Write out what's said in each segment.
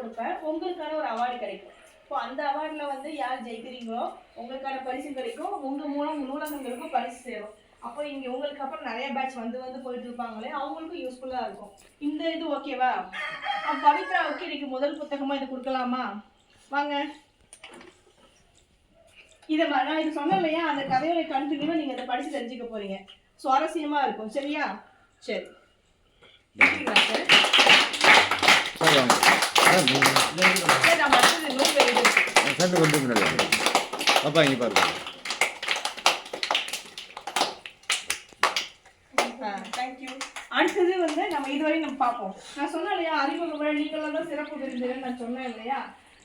கொடுப்பேன். உங்களுக்கான ஒரு அவார்டு கிடைக்கும். இப்போ அந்த அவார்டில் வந்து யார் ஜெயிக்கிறீங்களோ உங்களுக்கான பரிசு கிடைக்கும். உங்கள் மூலம் நூலகங்களுக்கும் பரிசு சேரும். அப்போ இங்கே உங்களுக்கு அப்புறம் நிறைய பேட்ச் வந்து வந்து போயிட்டு இருப்பாங்களே அவங்களுக்கும் யூஸ்ஃபுல்லாக இருக்கும். இந்த இது ஓகேவா பவித்ராவுக்கு இன்னைக்கு முதல் புத்தகமாக இது கொடுக்கலாமா? வாங்க. இதை நான் இது சொன்னேன் இல்லையா? அந்த கதையோட கண்டினியூவாக நீங்கள் இதை படித்து தெரிஞ்சுக்க போறீங்க. சுவாரஸ்யமாக இருக்கும். சரியா? சரி. சார் சண்டை கொஞ்சம் முன்னாடி பாப்பா இங்கே பாருங்க அடுத்தது வந்து நம்ம இதுவரை நம்ம பார்ப்போம் நான் சொன்னேன் இல்லையா அறிமுக விழா நீங்களும் தான் சிறப்பு விருந்தினர் நான் சொன்னேன் இல்லையா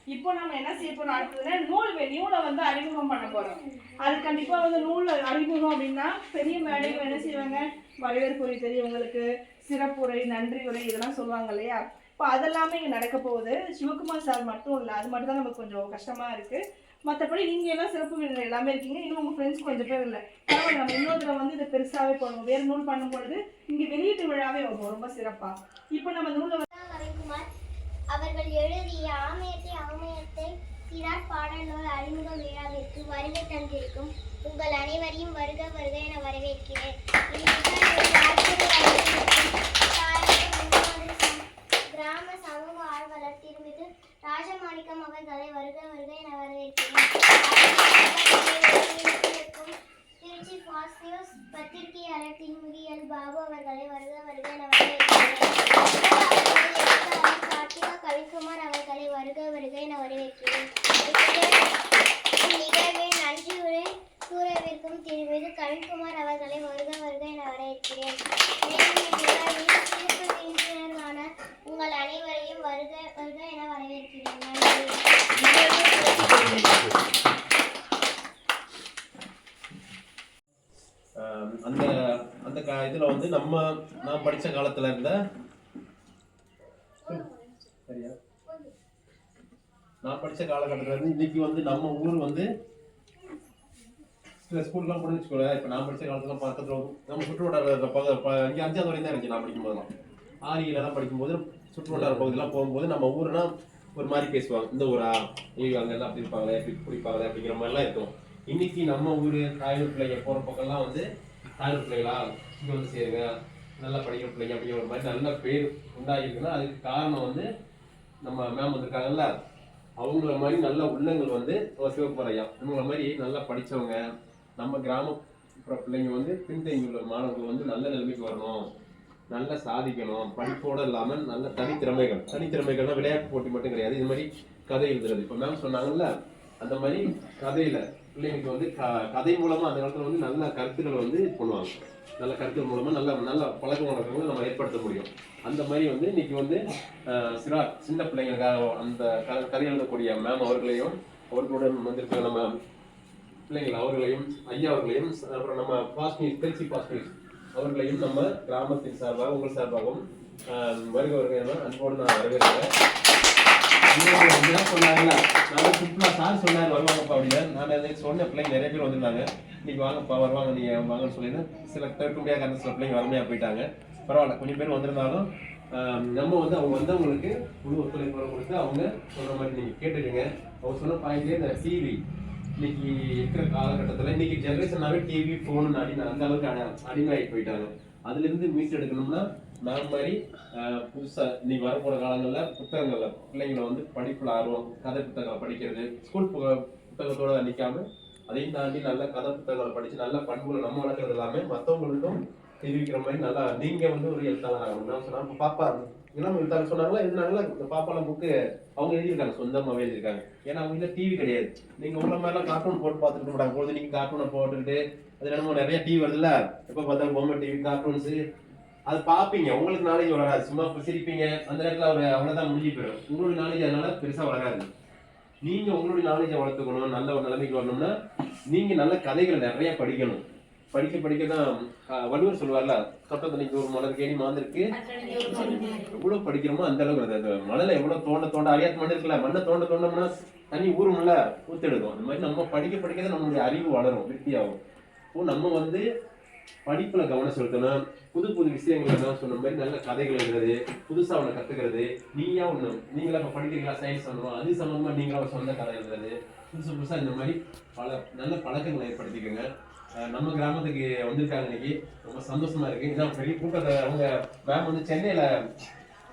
இப்போ நம்ம என்ன செய்ய போறோம் அடுத்ததுன்னா நூல் வே- நூலை வந்து அறிமுகம் பண்ண போறோம் அது கண்டிப்பா வந்து நூல் அறிமுகம் அப்படின்னா பெரிய மேடைகள் என்ன செய்வாங்க வரவேற்புரை தெரியவங்களுக்கு சிறப்புரை நன்றி உரை இதெல்லாம் சொல்லுவாங்க இல்லையா இப்போ அதெல்லாமே இங்கே நடக்க போகுது. சிவகுமார் சார் மட்டும் இல்லை அது மட்டும் தான் நமக்கு கொஞ்சம் கஷ்டமாக இருக்குது மற்றபடி நீங்கள் எல்லாம் சிறப்பு விருந்தினர் எல்லாமே இருக்கீங்க. இன்னும் உங்கள் ஃப்ரெண்ட்ஸ் கொஞ்சம் பேர் இல்லை. பரவாயில்ல நம்ம இன்னொரு வந்து இதை பெருசாகவே பண்ணுவோம் வேறு நூல் பண்ணும்பொழுது இங்கே வெளியீட்டு விழாவே வரும் ரொம்ப சிறப்பாக இப்போ நம்ம நூலை ரவிக்குமார் அவர்கள் எழுதிய ஆமயத்தை அவமயத்தை சிறார் பாடல் நூல் அறிமுக விழாவிற்கு வருகை தந்திருக்கும். உங்கள் அனைவரையும் வருக வருக என வரவேற்கிறேன். ராஜமாணிக்கம் அவர்களை வருக வருக என வரவேற்கிறேன் திருச்சி ஃபாஸ்ட் நியூஸ் பத்திரிகையாளர் திருமிகு எல் பாபு அவர்களை வருக வருக என வரவேற்கிறேன் கார்த்திகா கவிக்குமார் அவர்களை வருக வருக என வரவேற்கிறேன் இந்நிகழ்வில் நன்றியுரை கூறவிருக்கும் திருமிகு கவிக்குமார் அவர்களை வருக வருக என வரவேற்கிறேன் மேலும் இந்நிகழ்வில் சிறப்பு விருந்தினரான உங்கள் அனைவரையும் வருக வருக என வரவேற்கிறேன் நன்றி ஆஹ் அந்த அந்த கா இதில் வந்து நம்ம நான் படித்த காலத்தில் இருந்த சரியா? நான் படித்த காலகட்டத்தில் இருந்து இன்னைக்கு வந்து நம்ம ஊர் வந்து சில ஸ்கூல்லாம் கூட வச்சுக்கோங்க இப்போ நான் படித்த காலத்தில் பக்கத்தில் நம்ம சுற்று வட்டார பக இங்கே அஞ்சாவது வரையும் தான் இருந்துச்சு நான் படிக்கும்போதெல்லாம். ஆரியெல்லாம் படிக்கும்போது சுற்று வட்டார பகுதியெல்லாம் போகும்போது நம்ம ஊர்னா ஒரு மாதிரி பேசுவாங்க. இந்த ஊரா? ஐயோ அங்கெல்லாம் அப்படி இருப்பாங்களே இப்படி பிடிப்பாங்களே அப்படிங்கிற மாதிரிலாம் இருக்கும். இன்னைக்கு நம்ம ஊர் காயூர் பிள்ளைங்க போகிற பக்கம்லாம் வந்து தாழ்வு பிள்ளைகளா இங்கே வந்து சேருங்க. நல்லா படிக்கிற பிள்ளைங்க அப்படிங்கிற மாதிரி நல்ல பேர் உண்டாகிருக்குன்னா அதுக்கு காரணம் வந்து நம்ம மேம் வந்திருக்காங்கல்ல. அவங்கள மாதிரி நல்ல உள்ளங்கள் வந்து நம்ம சிவகுமார் ஐயா. இவங்கள மாதிரி நல்லா படித்தவங்க நம்ம கிராமப்புற பிள்ளைங்க வந்து பின்தங்கி உள்ள மாணவர்கள் வந்து நல்ல நிலைமைக்கு வரணும். நல்லா சாதிக்கணும். படிப்போடு இல்லாமல் நல்ல தனித்திறமைகள். தனித்திறமைகள்னா விளையாட்டு போட்டி மட்டும் கிடையாது. இது மாதிரி கதை எழுதுறது. இப்போ மேம் சொன்னாங்கல்ல அந்த மாதிரி கதையில் பிள்ளைங்களுக்கு வந்து க- கதை மூலமாக அந்த காலத்தில் வந்து நல்ல கருத்துக்களை வந்து பண்ணுவாங்க நல்ல கருத்துக்கள் மூலமாக நல்ல நல்ல பழக்க வழக்கங்களை நம்ம ஏற்படுத்த முடியும். அந்த மாதிரி வந்து இன்னைக்கு வந்து அஹ், சிறார் சின்ன பிள்ளைங்களுக்காக அந்த க- கதை எழுதக்கூடிய மேம் அவர்களையும் அவர்களுடன் வந்திருக்கிற நம்ம பிள்ளைங்கள் அவர்களையும் ஐயா அவர்களையும் அப்புறம் நம்ம fast news Tiruchi fast news அவர்களையும் நம்ம கிராமத்தின் சார்பாக உங்கள் சார்பாகவும் ஆஹ், வருக வருக அன்போடு நான் வரவேற்கிறேன். இன்னொரு என்ன நான் சிம்பிளா சார் சொன்னார் வருவாங்கப்பா அப்படின்னு. நான் அதை சொன்ன பிள்ளைங்க நிறைய பேர் வந்திருந்தாங்க. இன்னைக்கு வாங்கப்பா வருவாங்க நீங்கள் வாங்கன்னு சொல்லிட்டு சில தவிர்க்க முடியாத காரணம் சில பிள்ளைங்க வரமையாக முடியாது போயிட்டாங்க. பரவாயில்ல கொஞ்சம் பேர் வந்திருந்தாலும் நம்ம வந்து அவங்க வந்தவங்களுக்கு முழு ஒத்துழைப்பு கொடுத்து அவங்க சொல்கிற மாதிரி நீங்கள் கேட்டுக்கோங்க. அவங்க சொன்ன பாயிண்ட்லேயே இந்த டிவி இன்னைக்கு இருக்கிற காலகட்டத்தில் இன்னைக்கு ஜென்ரேஷனாகவே டிவி ஃபோனு அடி அந்த அளவுக்கு அடி அடிமையாகி போயிட்டாங்க. அதுலேருந்து மீட் எடுக்கணும்னா நான் மாதிரி புதுசாக நீ வரப்போகிற காலங்களில் புத்தகங்களில் பிள்ளைங்களை வந்து படிப்பில் ஆர்வம் கதை புத்தகங்களை படிக்கிறது ஸ்கூல் புத்தகத்தோட நிற்காம அதையும் தாண்டி நல்ல கதை புத்தகங்களை படித்து நல்ல பண்புகளை நம்ம வளர்க்குறது எல்லாமே மற்றவங்களுக்கும் தெரிவிக்கிற மாதிரி நல்லா நீங்கள் வந்து ஒரு எழுத்தாளர் ஆகணும். சொன்னால் பாப்பா இளம் எழுத்தாளர் சொன்னாங்களா எழுதினாங்களா இந்த பாப்பாலாம் புக்கு அவங்க எழுதியிருக்காங்க சொந்தமாகவே எழுதியிருக்காங்க. ஏன்னா அவங்க இல்லை டிவி கிடையாது. நீங்கள் உள்ள மாதிரிலாம் கார்ட்டூன் போட்டு பார்த்துட்டு இருக்க மாட்டாங்க பொழுது நீங்கள் கார்ட்டூனை போட்டுக்கிட்டு அது என்னமோ நிறைய டிவி வருதுல்ல? எப்போ பார்த்தாலும் பொம்மை டிவி கார்ட்டூன்ஸ் அது பார்ப்பீங்க. உங்களுக்கு நாலேஜ் வளராது சும்மா சிரிப்பீங்க. அந்த நேரத்தில் அவர் அவ்வளோதான் முடிஞ்சு போயிடும். உங்களுடைய நாலேஜ் அதனால பெருசாக வளராது. நீங்கள் உங்களுடைய நாலேஜை வளர்த்துக்கணும் நல்ல ஒரு நிலைமைக்கு வரணும்னா நீங்கள் நல்ல கதைகளை நிறைய படிக்கணும். படிக்க படிக்க தான் வள்ளுவர் சொல்லுவார்ல தொட்டத்தனைக்கு ஒரு மலர் கேணி மாந்திருக்கு. எவ்வளோ படிக்கிறோமோ அந்த அளவுக்கு அது- அந்த மணலை எவ்வளோ தோண்ட தோண்ட அறியாத மண் இருக்குல்ல மண்ணை தோண்ட தோண்டோம்னா தண்ணி ஊறும்ல ஊத்தெடுக்கும். அந்த மாதிரி நம்ம படிக்க படிக்க தான் நம்மளுடைய அறிவு வளரும் விருத்தியாகும் இப்போ நம்ம வந்து படிப்பில் கவனம் செலுத்தணும். புது புது விஷயங்கள் நான் சொன்ன மாதிரி நல்ல கதைகள் எழுதுறது புதுசா ஒண்ணு கற்றுக்கிறது நீயா ஒண்ணு? நீங்களா இப்போ படிக்கிறீங்களா? சயின்ஸ் சம்பந்தமா? அது சம்மந்தமாக நீங்களாக சொந்த கதை எழுதுறது. புதுசு புதுசா இந்த மாதிரி பல நல்ல பழக்கங்களை ஏற்படுத்திக்கோங்க. நம்ம கிராமத்துக்கு வந்திருக்காங்க இன்னைக்கு. ரொம்ப சந்தோஷமா இருக்கு. இதான் பெரிய கூட்டத்தை அவங்க மேம் வந்து சென்னையில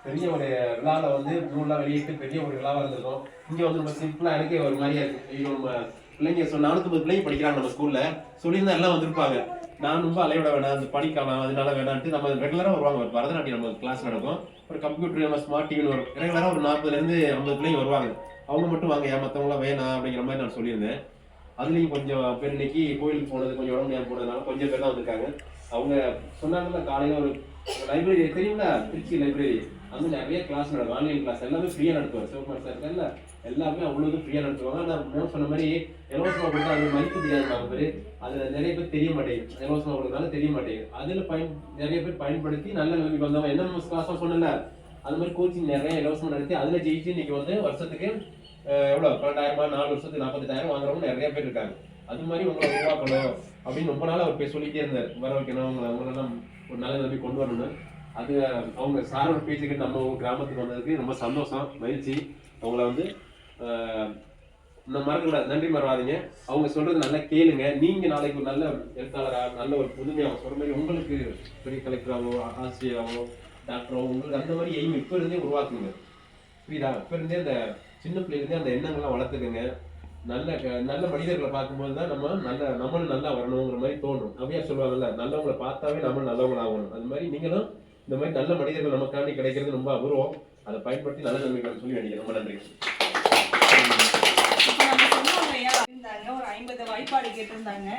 பெரிய ஒரு விழாவில் வந்து நூலாக வெளியிட்டு பெரிய ஒரு விழாவா இருந்திருக்கும். இங்கே வந்து ரொம்ப சிம்பிளா எனக்கே ஒரு மாதிரியா இருக்கு. ஐயோ நம்ம பிள்ளைங்க சொன்ன நானூத்தி பிள்ளைங்க படிக்கிறாங்க நம்ம ஸ்கூல்ல சொல்லியிருந்தா எல்லாம் வந்திருப்பாங்க. நான் ரொம்ப அலைவிட வேணாம் அந்த படிக்கலாம் அதனால வேணான்ட்டு நம்ம ரெகுலராக வருவாங்க. ஒரு பரதநாட்டியம் நம்ம கிளாஸ் நடக்கும். ஒரு கம்ப்யூட்டர் நம்ம ஸ்மார்ட் டிவின்னு வரும். ரெகுலராக ஒரு நாற்பதுலேருந்து ஐம்பது பிள்ளைங்க வருவாங்க. அவங்க மட்டும் வாங்க ஏன் மற்றவங்களாம் வேணாம் அப்படிங்கிற மாதிரி நான் சொல்லியிருந்தேன். அதுலேயும் கொஞ்சம் பேர் இன்னைக்கு கோயிலுக்கு போனது கொஞ்சம் உடம்பு முடியாம போனதுனால கொஞ்சம் பேர் தான் வந்திருக்காங்க. அவங்க சொன்னாங்கல்ல காலையில் ஒரு லைப்ரரி தெரியுங்களா திருச்சி லைப்ரரி அங்க நிறைய கிளாஸ் நடக்கும். ஆன்லைன் கிளாஸ் எல்லாமே ஃப்ரீயாக நடத்துவார் சிவகுமார் சார் இல்லை எல்லாமே அவ்வளவு ஃப்ரீயா நடத்துவாங்க. நான் மேம் சொன்ன மாதிரி இலவசமா கொடுத்தா அது மதிப்பு தெரியாது நாலு பேர் அதுல நிறைய பேர் தெரிய மாட்டேங்குது. இலவசமா கொடுக்கறதுனால தெரிய மாட்டேங்குது. அதுல பயன் நிறைய பேர் பயன்படுத்தி நல்ல நிலைமைக்கு வந்தவங்க என்ன கிளாஸா சொன்னல அது மாதிரி கோச்சிங் நிறைய இலவசமாக நடத்தி அதுல ஜெயிச்சு இன்னைக்கு வந்து வருஷத்துக்கு எவ்வளோ எவ்வளவு? பன்னெண்டாயிரம் ரூபாய் நாலு வருஷத்துக்கு நாற்பத்தெட்டாயிரம் வாங்குறவங்க நிறைய பேர் இருக்காங்க. அது மாதிரி உங்களை உருவாக்கணும் அப்படின்னு ரொம்ப நாள் அவர் போய் சொல்லிட்டே இருந்தார். வர வைக்கணும் உங்களை அவங்களெல்லாம் ஒரு நல்ல நிலைமை கொண்டு வரணும்னு. அது அவங்க சாரோட பேச்சுக்கிட்டு நம்ம கிராமத்துக்கு வந்ததுக்கு ரொம்ப சந்தோஷம் மகிழ்ச்சி. அவங்கள வந்து இந்த நம்ம நன்றி மறவாதீங்க. அவங்க சொல்றது நல்லா கேளுங்க. நீங்க நாளைக்கு ஒரு நல்ல எழுத்தாளரா நல்ல ஒரு புதுமையாக சொல்ற மாதிரி உங்களுக்கு பெரிய கலெக்டராகவோ ஆசிரியராகவோ டாக்டரோ உங்களுக்கு அந்த மாதிரி எய்ம் இப்போ இருந்தே உருவாக்குங்க. புரியுதா? இப்போ இருந்தே அந்த சின்ன பிள்ளைலேருந்தே அந்த எண்ணங்கள்லாம் வளர்த்துக்குங்க. நல்ல க- நல்ல மனிதர்களை பார்க்கும்போது தான் நம்ம நல்ல நம்மளும் நல்லா வரணுங்கிற மாதிரி தோணும் அப்படியே சொல்லுவாங்கல்ல நல்லவங்களை பார்த்தாவே நம்ம நல்லவங்களாகணும். அது மாதிரி நீங்களும் இந்த மாதிரி நல்ல மனிதர்கள் நமக்காண்டி கிடைக்கிறது ரொம்ப அபூர்வம். அதை பயன்படுத்தி நல்ல நம்பிக்கை சொல்லி வேண்டிய ரொம்ப நன்றி. வாய்ப்பாடு கேட்டிருந்தாங்க.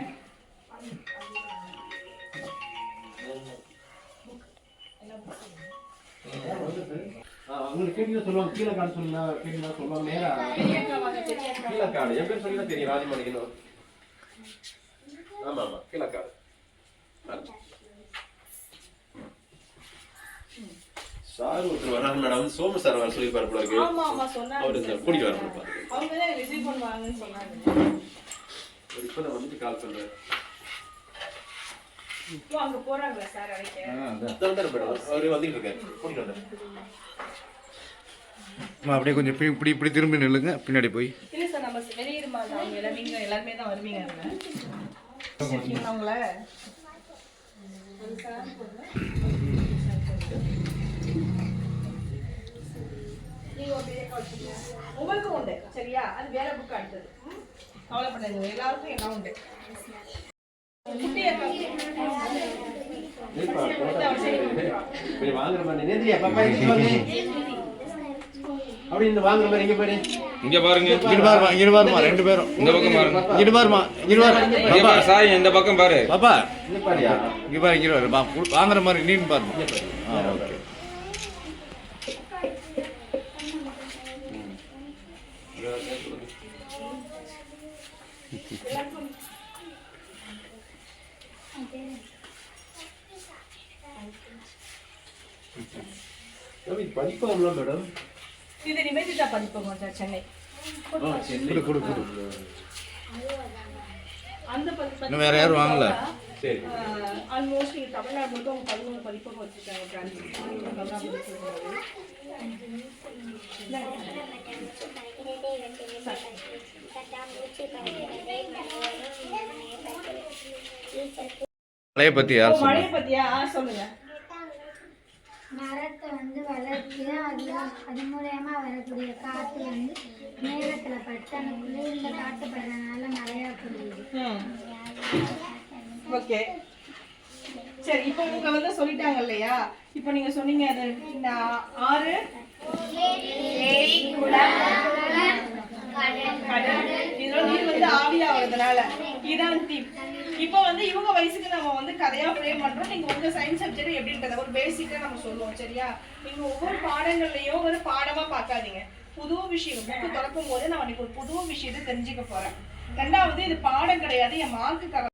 உங்களுக்கு கேட்டீங்கன்னா சொல்லுவாங்க. கீழே காடு சொன்னா கேட்டீங்கன்னா சொல்லுவாங்க. நேரா பெரியக்கா வாங்க, பெரியக்கா. கீழே காடு என் பேர் சொல்லி தெரியும் ராஜமாணிக்கணும் ஆமா ஆமா. கீழே காடு சார் ஒருத்தர் வராங்க மேடம். சோமு சார் வர சொல்லி சொன்னாங்க அவரு கூட்டிட்டு வர அவங்க தான் ரிசீவ் பண்ணுவாங்கன்னு சொன்னாங்க அவர் இப்பதான் வந்துட்டு கால் பண்றாரு இப்போ அங்க போறாங்களா சார் அழைக்க. அவரு வந்துட்டு இருக்காரு. கூட்டிட்டு வந்தாரு. அம்மா, அப்படியே கொஞ்சம் இப்படி இப்படி திரும்பி நில்லுங்க. பின்னாடி போய். இல்ல சார் நம்ம வெளியிருமா அவங்க எல்லாமே எல்லாருமே தான் வருவீங்க அவங்கள. உங்களுக்கு உண்டு சரியா? அது வேற புக்? கவலைப்படாதீங்க. எல்லாருக்கும் எல்லாம் உண்டு? இங்க வாங்க அப்படி இந்த வாங்குற மாதிரி இங்க பாரு இங்க பாருங்க இங்கிட்டு பாருமா இங்கிட்டு பாருமா ரெண்டு பேரும். இந்த பக்கம் பாருங்க. இங்கிட்டு பாருமா இங்கிட்டு பாரு. பாரு சாய் இந்த பக்கம் பாரு. பாப்பா. இங்க பாரியா இங்க பாரு பாரு. வாங்குற மாதிரி நீன்னு பாருமா. பாரு ஓகே. மேம், இது படிப்பாங்களா மேடம் இது நிவேதிதா படிப்போம் சார் சென்னை. கொடு கொடு கொடு. அந்த வேற யாரும் வாங்கல? ஆல்மோஸ்ட் இங்கே தமிழ்நாடு முழுக்க அவங்க பதிமூணு பதிப்பகம் வச்சுருக்காங்க மழையை பத்தி யார் மழையை பத்தியா? ஆ, சொல்லுங்க. மரத்தை வந்து வளர்த்து அது அது மூலயமா வரக்கூடிய காற்று வந்து மேகத்துல பட்டு அந்த குளிர்ல காற்று படுறதுனால மழையா புரியுது ஓகே சரி இப்போ உங்க வந்து சொல்லிட்டாங்க இல்லையா? இப்போ நீங்க சொன்னீங்க அது ஆறு? இதெல்லாம் நீர் வந்து ஆவியாகிறதுனால இதான் தீம் இப்போ வந்து இவங்க வயசுக்கு நம்ம வந்து கதையா ஃப்ரேம் பண்றோம். நீங்க உங்க சயின்ஸ் சப்ஜெக்ட் எப்படின்றத ஒரு பேசிக்கா நம்ம சொல்லுவோம் சரியா? நீங்க ஒவ்வொரு பாடங்கள்லயும் ஒரு பாடமா பார்க்காதீங்க. புது விஷயம் புக்கு திறக்கும் போது நான் இன்னைக்கு ஒரு புது விஷயத்தை தெரிஞ்சுக்க போறேன் ரெண்டாவது இது பாடம் கிடையாது என் மார்க்குக்காக